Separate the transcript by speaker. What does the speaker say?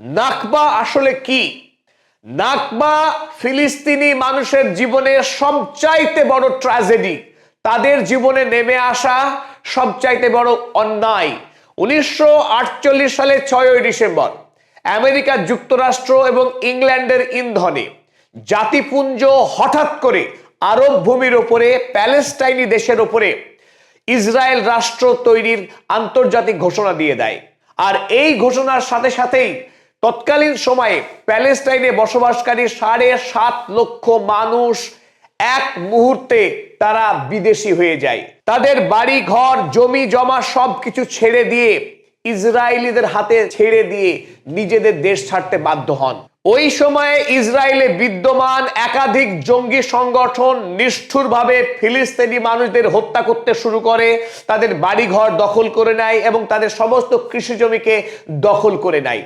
Speaker 1: নাকবা আসলে কি? নাকবা ফিলিস্তিনি মানুষের জীবনের সবচাইতে বড় ট্র্যাজেডি। তাদের জীবনে নেমে আসা সবচাইতে বড় অন্যায়। উনিশশো সালে ছয়ই ডিসেম্বর, আমেরিকা যুক্তরাষ্ট্র এবং ইংল্যান্ডের ইন্ধনে জাতিপুঞ্জ হঠাৎ করে আরব ভূমির ওপরে প্যালেস্টাইনি দেশের ওপরে ইসরায়েল রাষ্ট্র তৈরির আন্তর্জাতিক ঘোষণা দিয়ে দেয়। আর এই ঘোষণার সাথে সাথেই তৎকালীন সময়ে প্যালেস্টাইনে বসবাসকারী সাড়ে সাত লক্ষ মানুষ এক মুহূর্তে তারা বিদেশি হয়ে যায়। তাদের বাড়ি, ঘর, জমি, জমা সবকিছু ছেড়ে দিয়ে ইসরায়েলিদের হাতে ছেড়ে দিয়ে নিজেদের দেশ ছাড়তে বাধ্য হন। ওই সময়ে ইসরায়েলে বিদ্যমান একাধিক জঙ্গি সংগঠন নিষ্ঠুরভাবে ফিলিস্তিনি মানুষদের হত্যা করতে শুরু করে, তাদের বাড়িঘর দখল করে নেয় এবং তাদের সমস্ত কৃষি জমিকে দখল করে নেয়।